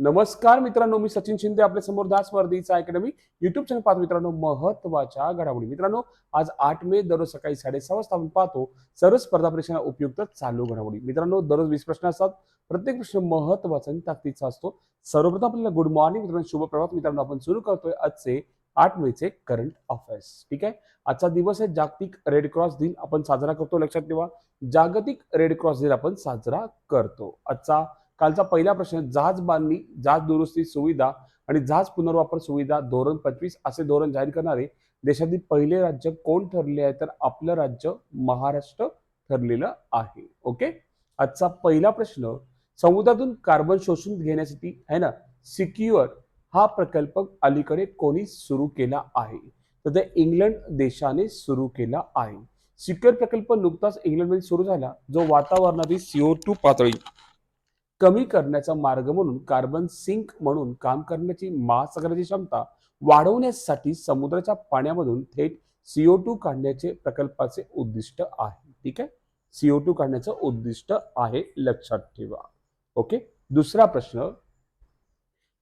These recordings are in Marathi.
नमस्कार मित्रांनो मी सचिन शिंदे आपल्यासमोर दास वर्दीचा अकॅडमी युट्यूब चॅनल पाहतो मित्रांनो महत्त्वाच्या घडामोडी. मित्रांनो आज आठ मे दररोज सकाळी साडेसहा वाजता आपण पाहतो सर्व स्पर्धा परीक्षांना उपयुक्त चालू घडामोडी. मित्रांनो दररोज वीस प्रश्न असतात प्रत्येक प्रश्न महत्त्वाचा आणि ताकदीचा असतो. सर्वप्रथम आपल्याला गुड मॉर्निंग मित्रांनो शुभ प्रभात. मित्रांनो आपण सुरू करतोय आजचे आठ मेचे करंट अफेअर्स ठीक आहे? आजचा दिवस आहे जागतिक रेड क्रॉस दिन. आपण साजरा करतो लक्षात ठेवा. जागतिक रेड क्रॉस दिन आपण साजरा करतो. आजचा कालचा पहिला प्रश्न जहाज बांधणी जहाज दुरुस्ती सुविधा आणि जहाज पुनर्वापर सुविधा धोरण पंचवीस असे धोरण जाहीर करणारे देशातील पहिले राज्य कोण ठरले आहे? तर आपलं राज्य महाराष्ट्र ठरलेलं आहे. ओके? आजचा पहिला प्रश्न समुद्रातून कार्बन शोषून घेण्यासाठी आहे ना सिक्युअर हा प्रकल्प अलीकडे कोणी सुरू केला आहे? तर ते इंग्लंड देशाने सुरू केला आहे. सिक्युअर प्रकल्प नुकताच इंग्लंडमध्ये सुरू झाला जो वातावरणातील सीओ टू पातळी कमी करण्याचा मार्ग म्हणून कार्बन सिंक म्हणून काम करण्याची महासागराची क्षमता वाढवण्यासाठी समुद्राच्या पाण्यामधून थेट सीओ टू काढण्याचे प्रकल्पाचे उद्दिष्ट आहे. ठीक आहे? सीओ टू काढण्याचं उद्दिष्ट आहे लक्षात ठेवा. ओके? दुसरा प्रश्न.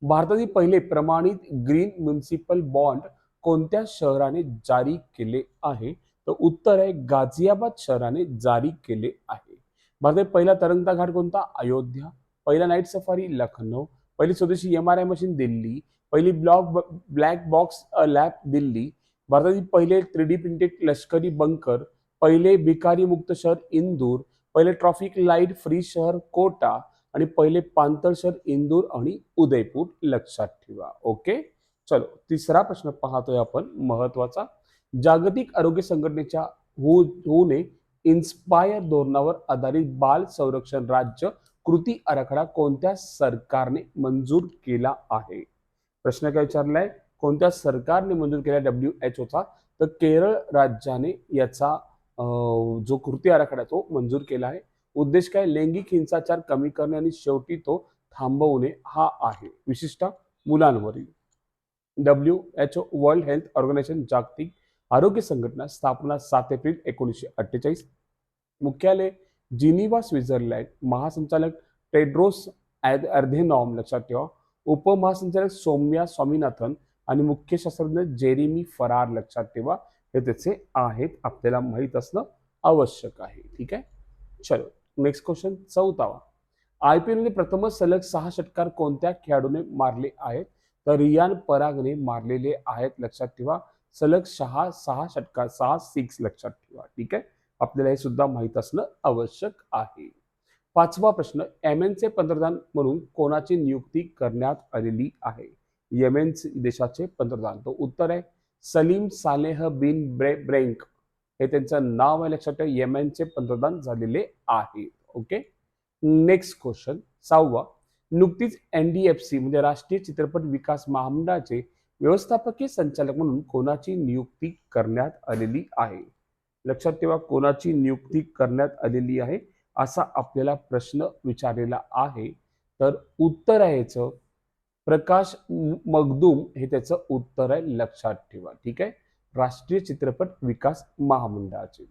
भारतातील पहिले प्रमाणित ग्रीन म्युन्सिपल बॉन्ड कोणत्या शहराने जारी केले आहे? तर उत्तर आहे गाझियाबाद शहराने जारी केले आहे. भारतातील पहिला तरंगता घाट कोणता? अयोध्या. पहिला नाईट सफारी लखनौ पहिली स्वदेशी M R I machine Delhi पहिली block black box lab Delhi भारतातील पहिले थ्री डी प्रिंटेड लष्करी बंकर पहिले भिकारी मुक्त शहर इंदूर पहिले ट्रॉफिक लाइट फ्री शहर कोटा आणि पहिले पांतळ शहर इंदूर आणि उदयपूर लक्षात ठेवा. ओके? चलो तिसरा प्रश्न पाहतोय आपण महत्त्वाचा. जागतिक आरोग्य संघटनेच्या हु हुने इन्स्पायर धोरणावर आधारित बाल संरक्षण राज्य कृती आराखडा कोणत्या सरकारने मंजूर केला आहे? प्रश्न काय विचारलाय? कोणत्या सरकारने मंजूर केला डब्ल्यू एच ओचा तर केरळ राज्याने याचा जो कृती आराखडा तो मंजूर केला आहे. उद्देश काय? लैंगिक हिंसाचार कमी करणे आणि शेवटी तो थांबवणे हा आहे. विशिष्ट मुलांवरील W H O world health organisation जागतिक आरोग्य संघटना स्थापना सात एप्रिल एकोणीसशे अठ्ठेचाळीस. मुख्यालय जिनिवा स्वित्झर्लंड. महासंचालक टेड्रोस ॲद- अर्धेनॉम लक्षात ठेवा. उपमहासंचालक सौम्या स्वामीनाथन आणि मुख्य शास्त्रज्ञ जेरेमी फरार लक्षात ठेवा. हे त्याचे आहेत आपल्याला माहीत असणं आवश्यक आहे. ठीक आहे? चलो नेक्स्ट क्वेश्चन चौथावा आय पी एलने प्रथमच सलग सहा षटकार कोणत्या खेळाडूने मारले आहेत? तर रियान परागने मारलेले आहेत लक्षात ठेवा. सलग सहा सहा षटकार सहा सिक्स लक्षात ठेवा. ठीक आहे? आपल्याला हे सुद्धा माहीत असणं आवश्यक आहे. पाचवा प्रश्न येमेनचे पंतप्रधान म्हणून कोणाची नियुक्ती करण्यात आलेली आहे? येमेन देशाचे पंतप्रधान. तो उत्तर आहे सलीम सालेह बिन ब्रे ब्रेंक. हे त्यांचं नाव आहे लक्षात ठेवा येमेनचे पंतप्रधान झालेले आहे ओके? नेक्स्ट क्वेश्चन सहावा. नुकतीच एन डी एफ सी म्हणजे राष्ट्रीय चित्रपट विकास महामंडळाचे व्यवस्थापकीय संचालक म्हणून कोणाची नियुक्ती करण्यात आलेली आहे? लक्षात ठेवा कोणाची नियुक्ती करण्यात आलेली आहे असा आपल्याला प्रश्न विचारलेला आहे. तर उत्तर आहे याचं. प्रकाश मगदूम हे त्याचं उत्तर आहे लक्षात ठेवा. ठीक आहे? राष्ट्रीय चित्रपट विकास महामंडळाचे.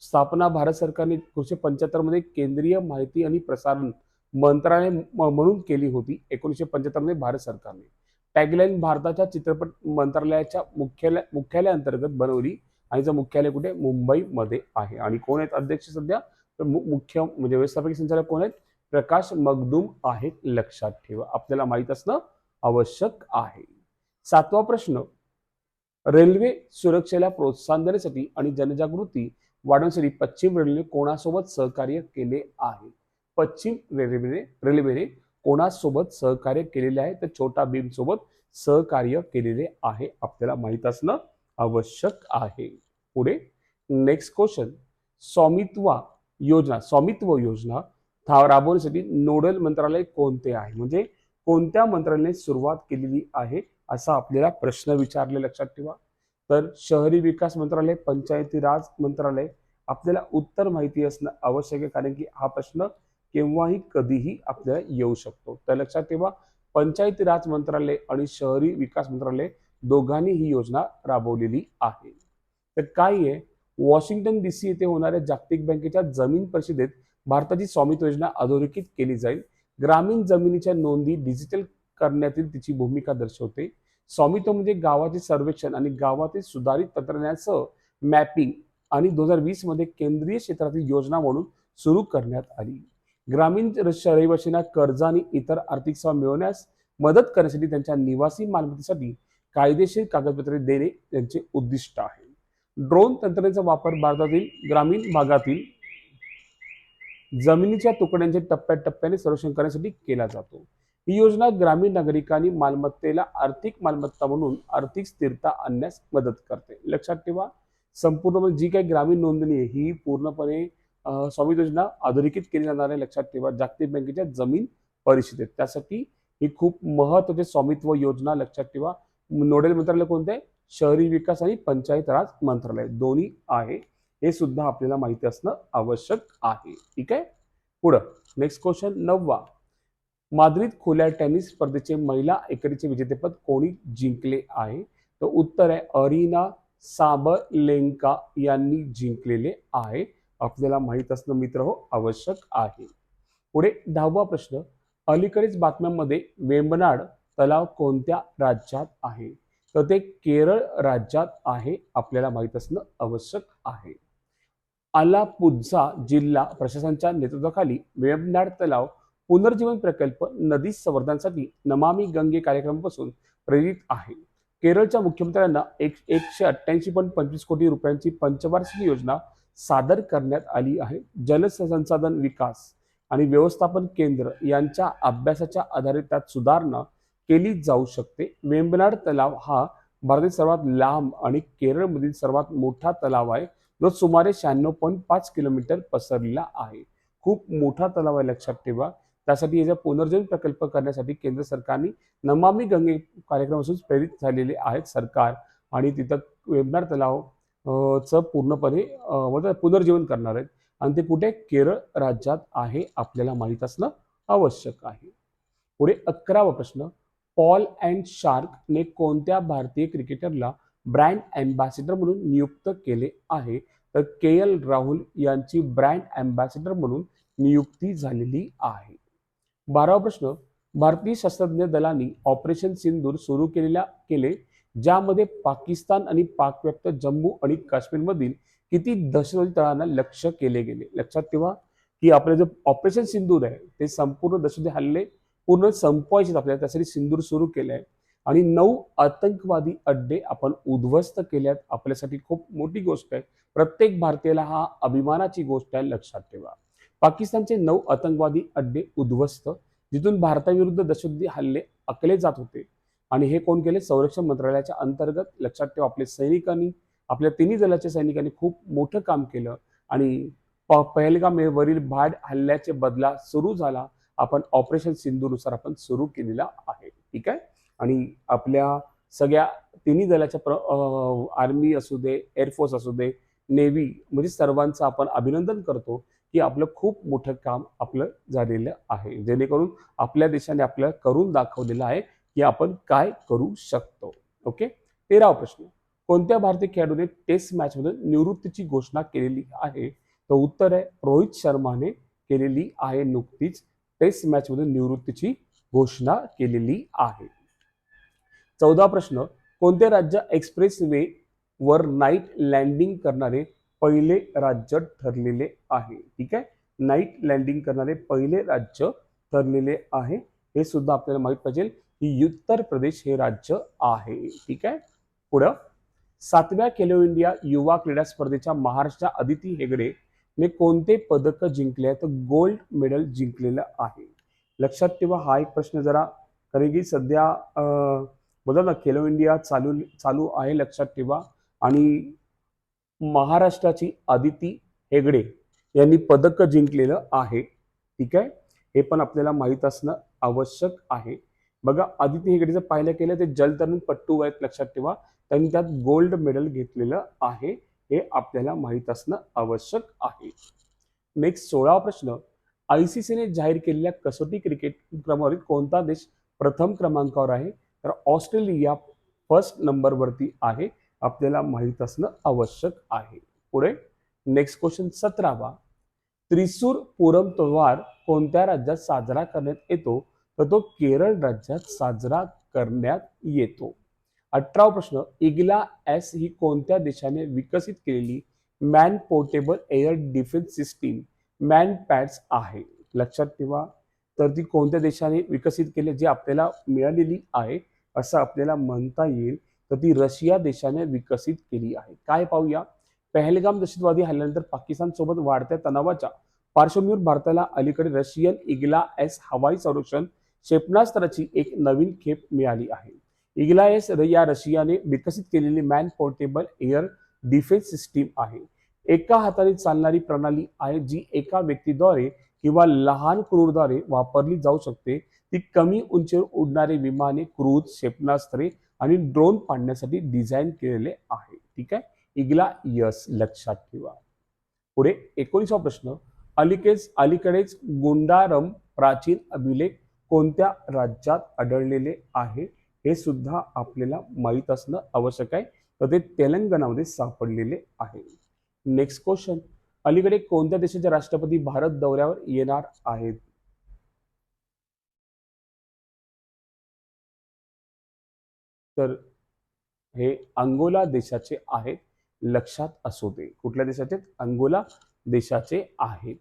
स्थापना भारत सरकारने एकोणीशे पंच्याहत्तरमध्ये केंद्रीय माहिती आणि प्रसारण मंत्रालय म- म्हणून केली होती. एकोणीसशे पंच्याहत्तरमध्ये भारत सरकारने. टॅगलाईन भारताच्या चित्रपट मंत्रालयाच्या मुख्यालय मुख्यालय अंतर्गत बनवली. आणि याचं मुख्यालय कुठे? मुंबईमध्ये आहे. आणि कोण आहेत अध्यक्ष सध्या? तर मुख्य म्हणजे व्यवस्थापकीय संचालक कोण आहेत? प्रकाश मगदूम आहेत लक्षात ठेवा. आपल्याला माहीत असणं आवश्यक आहे. सातवा प्रश्न. रेल्वे सुरक्षेला प्रोत्साहन देण्यासाठी आणि जनजागृती वाढवण्यासाठी पश्चिम रेल्वे कोणासोबत सहकार्य केले आहे? पश्चिम रेल्वेने रेल्वेने कोणासोबत सहकार्य केलेले आहे? तर छोटा भीम सोबत सहकार्य केलेले आहे. आपल्याला माहीत असणं आवश्यक आहे. पुढे नेक्स्ट क्वेश्चन स्वामित्वा योजना स्वामित्व योजना था- राबवण्यासाठी नोडल मंत्रालय कोणते आहे? म्हणजे कोणत्या मंत्रालयाने सुरुवात केलेली आहे असा आपल्याला प्रश्न विचारले लक्षात ठेवा. तर शहरी विकास मंत्रालय पंचायती राज मंत्रालय आपल्याला उत्तर माहिती असणं आवश्यक आहे कारण की हा प्रश्न केव्हाही कधीही आपल्याला येऊ शकतो. तर लक्षात ठेवा पंचायती राज मंत्रालय आणि शहरी विकास मंत्रालय दोघांनी ही योजना राबवलेली आहे. तर काय आहे? वॉशिंग्टन डी सी येथे होणाऱ्या जागतिक बँकेच्या जमीन परिषदेत भारताची स्वामित्व योजना अधोरेखित केली जाईल. ग्रामीण जमिनीच्या नोंदी डिजिटल करण्यातील तिची भूमिका दर्शवते. स्वामित्व म्हणजे गावाचे सर्वेक्षण आणि गावातील सुधारित तंत्रज्ञानासह मॅपिंग आणि दोन हजार वीसमध्ये केंद्रीय क्षेत्रातील योजना म्हणून सुरू करण्यात आली. ग्रामीण र- कर्ज आणि इतर आर्थिक सेवा मिळवण्यास मदत करण्यासाठी त्यांच्या निवासी मालमत्तेसाठी कायदेशीर कागदपत्रे देणे यांचे उद्दिष्ट आहे. ड्रोन तंत्रज्ञाचा वापर भारतातील ग्रामीण भागातील जमिनीच्या तुकड्यांचे टप्प्याटप्प्याने संरक्षण करण्यासाठी केला जातो. ही योजना ग्रामीण नागरिकांनी मालमत्तेला आर्थिक मालमत्ता म्हणून आर्थिक स्थिरता आणण्यास मदत करते. लक्षात ठेवा संपूर्ण म्हणजे जी काही ग्रामीण नोंदणी आहे ही पूर्णपणे स्वामी योजना अधोरेखित केली जाणार आहे. लक्षात ठेवा जागतिक बँकेच्या जमीन परिषदेत. त्यासाठी ही खूप महत्वाची स्वामित्व योजना लक्षात ठेवा. नोडल मंत्रालय कोणते? शहरी विकास आणि पंचायत राज मंत्रालय. दोन्ही आहे. हे सुद्धा आपल्याला माहिती असणं आवश्यक आहे. ठीक आहे? पुढं. नेक्स्ट क्वेश्चन नववा. माद्रिद खुल्या टेनिस स्पर्धेचे महिला एकेरीचे विजेतेपद कोणी जिंकले आहे? तर उत्तर आहे अरिना साबलेंका यांनी जिंकलेले आहे. आपल्याला माहीत असणं मित्र हो आवश्यक आहे. पुढे दहावा प्रश्न. अलीकडेच बातम्यांमध्ये वेंबनाड तलाव कोणत्या राज्यात आहे? तर ते केरळ राज्यात आहे आपल्याला माहीत असणं आवश्यक आहे. आलापुझा जिल्हा प्रशासनाच्या नेतृत्वाखाली वेबनाड तलाव पुनर्जीवन प्रकल्प नदी संवर्धनासाठी नमामी गंगे कार्यक्रमापासून प्रेरित आहे. केरळच्या मुख्यमंत्र्यांना एक एकशे अठ्ठ्याऐंशी पॉईंट पंचवीस कोटी रुपयांची पंचवार्षिक योजना सादर करण्यात आली आहे. जलसंसाधन विकास आणि व्यवस्थापन केंद्र यांच्या अभ्यासाच्या आधारे त्यात सुधारणा केली जाऊ शकते. वेंबनाड तलाव हा भारतातील सर्वात लांब आणि केरळमधील सर्वात मोठा तलाव आहे. जो सुमारे शहाण्णव पॉईंट पाच किलोमीटर पसरलेला आहे. खूप मोठा तलाव आहे लक्षात ठेवा. त्यासाठी याचा पुनर्जीवन प्रकल्प करण्यासाठी केंद्र सरकारने नमामी गंगे कार्यक्रमापासून प्रेरित झालेले आहेत सरकार. आणि तिथं वेबनार तलाव चं पूर्णपणे पुनर्जीवन करणार आहेत. आणि ते कुठे? केरळ राज्यात आहे. आपल्याला माहीत असणं आवश्यक आहे. पुढे अकरावा प्रश्न. पॉल अँड शार्कने कोणत्या भारतीय क्रिकेटरला ब्रँड अँबॅसिडर म्हणून नियुक्त केले आहे? तर के एल राहुल यांची ब्रँड अँबॅसिडर म्हणून नियुक्ती झालेली आहे. बारावा प्रश्न. भारतीय शास्त्रज्ञ दलांनी ऑपरेशन सिंदूर सुरू केलेल्या केले ज्यामध्ये पाकिस्तान आणि पाकव्याप्त जम्मू आणि काश्मीरमधील किती दहशतवादी तळांना लक्ष केले गेले? लक्षात ठेवा की आपलं जे ऑपरेशन सिंदूर आहे ते संपूर्ण दहशतवादी हल्ले पूर्ण संपवायचे आपल्याला. त्यासाठी सिंदूर सुरू केलं आहे आणि नऊ आतंकवादी अड्डे आपण उद्ध्वस्त केल्यात. आपल्यासाठी खूप मोठी गोष्ट आहे. प्रत्येक भारतीयाला हा अभिमानाची गोष्ट आहे लक्षात ठेवा. पाकिस्तानचे नऊ आतंकवादी अड्डे उद्ध्वस्त जिथून भारताविरुद्ध दहशतवादी हल्ले आखले जात होते. आणि हे कोण केले? संरक्षण मंत्रालयाच्या अंतर्गत लक्षात ठेवा आपल्या सैनिकांनी आपल्या तिन्ही दलाच्या सैनिकांनी खूप मोठं काम केलं. आणि प- पहलगामवरील भाड हल्ल्याचे बदला सुरू झाला. आपण ऑपरेशन सिंधूनुसार आपण सुरू केलेला आहे. ठीक आहे? आणि आपल्या सगळ्या तिन्ही दलाच्या प्र आर्मी असू दे एअरफोर्स असू दे नेव्ही म्हणजे सर्वांचं आपण अभिनंदन करतो की आपलं खूप मोठं काम आपलं झालेलं आहे. जेणेकरून आपल्या देशाने आपल्याला करून दाखवलेलं आहे की आपण काय करू शकतो. ओके? तेरावा प्रश्न. कोणत्या भारतीय खेळाडूने टेस्ट मॅचमधून निवृत्तीची घोषणा केलेली आहे? तर उत्तर आहे रोहित शर्माने केलेली आहे नुकतीच. टेस्ट मॅचमधून निवृत्तीची घोषणा केलेली आहे. चौदा प्रश्न. कोणते राज्य एक्सप्रेस वे वर नाईट लँडिंग करणारे पहिले राज्य ठरलेले आहे? ठीक आहे? नाईट लँडिंग करणारे पहिले राज्य ठरलेले आहे. हे सुद्धा आपल्याला माहीत पाहिजे की उत्तर प्रदेश हे राज्य आहे. ठीक आहे? पुढं. सातव्या खेलो इंडिया युवा क्रीडा स्पर्धेच्या महाराष्ट्र अदिती हेगडे ने कोणते पदक जिंकले आहे तर गोल्ड मेडल जिंकलेलं आहे. लक्षात ठेवा हा एक प्रश्न जरा कारण की सध्या बघा बोला ना खेलो इंडिया चालू चालू आहे लक्षात ठेवा. आणि महाराष्ट्राची आदिती हेगडे यांनी पदक जिंकलेलं आहे. ठीक आहे? हे पण आपल्याला माहीत असणं आवश्यक आहे. बघा आदिती हेगडे जर पाहिलं केलं ते जलतरण पट्टू आहेत लक्षात ठेवा. त्यांनी त्यात गोल्ड मेडल घेतलेलं आहे. हे आपल्याला माहीत असणं आवश्यक आहे. नेक्स्ट सोळावा प्रश्न. आय सी सीने जाहीर केलेल्या कसोटी क्रिकेट क्रमवारीत कोणता देश प्रथम क्रमांकावर आहे? तर ऑस्ट्रेलिया फर्स्ट नंबरवरती आहे. आपल्याला माहीत असणं आवश्यक आहे. पुढे नेक्स्ट क्वेश्चन सतरावा. त्रिसूर पुरम त्योहार कोणत्या राज्यात साजरा करण्यात येतो? तर तो केरळ राज्यात साजरा करण्यात येतो. अठरावा प्रश्न इग्ला एस ही कोणत्या देशाने विकसित केलेली man portable air defence system man pads आहे? लक्षात ठेवा. तर ती कोणत्या देशाने विकसित केली जी आपल्याला मिळालेली आहे असं आपल्याला म्हणता येईल. तर ती रशिया देशाने विकसित केली आहे. काय पाहूया? पहलगाम दहशतवादी हल्ल्यानंतर पाकिस्तान सोबत वाढत्या तणावाच्या पार्श्वभूमीवर भारताला अलीकडे रशियन इग्ला एस हवाई संरक्षण क्षेपणास्त्राची एक नवीन खेप मिळाली आहे. इग्लायस या रशियाने विकसित केलेली man portable air defence system आहे. एका हाताने चालणारी प्रणाली आहे जी एका व्यक्तीद्वारे किंवा लहान क्रूरद्वारे वापरली जाऊ शकते. ती कमी उंचीवर उडणारे विमाने क्रूज क्षेपणास्त्रे आणि ड्रोन पाडण्यासाठी डिझाईन केलेले आहे. ठीक आहे? इग्ला यस लक्षात ठेवा. पुढे एकोणीसवा प्रश्न. अलीकडेच अलीकडेच गुंडारम प्राचीन अभिलेख कोणत्या राज्यात आढळलेले आहे? हे सुद्धा आपल्याला माहीत असणं आवश्यक आहे. तर ते तेलंगणामध्ये सापडलेले आहे. नेक्स्ट क्वेश्चन अलीकडे कोणत्या देशाचे राष्ट्रपती भारत दौऱ्यावर येणार आहेत? तर हे अंगोला देशाचे आहेत. लक्षात असू दे. कुठल्या देशाचे? अंगोला देशाचे आहेत.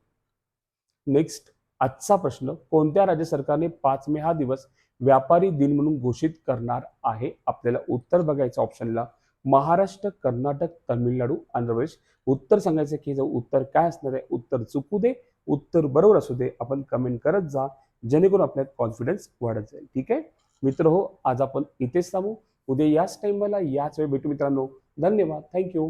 नेक्स्ट आजचा प्रश्न कोणत्या राज्य सरकारने पाच मे हा दिवस व्यापारी दिन म्हणून घोषित करणार आहे? आपल्याला उत्तर बघायचं ऑप्शनला महाराष्ट्र कर्नाटक तमिळनाडू आंध्र प्रदेश. उत्तर सांगायचं की जाऊ उत्तर काय असणार आहे? उत्तर चुकू दे उत्तर बरोबर असू दे. आपण कमेंट करत जा जेणेकरून आपल्यात कॉन्फिडन्स वाढत जाईल. ठीक आहे? मित्र हो आज आपण इथेच थांबू. उद्या याच टाइमला याच वेळी भेटू मित्रांनो. धन्यवाद. थँक्यू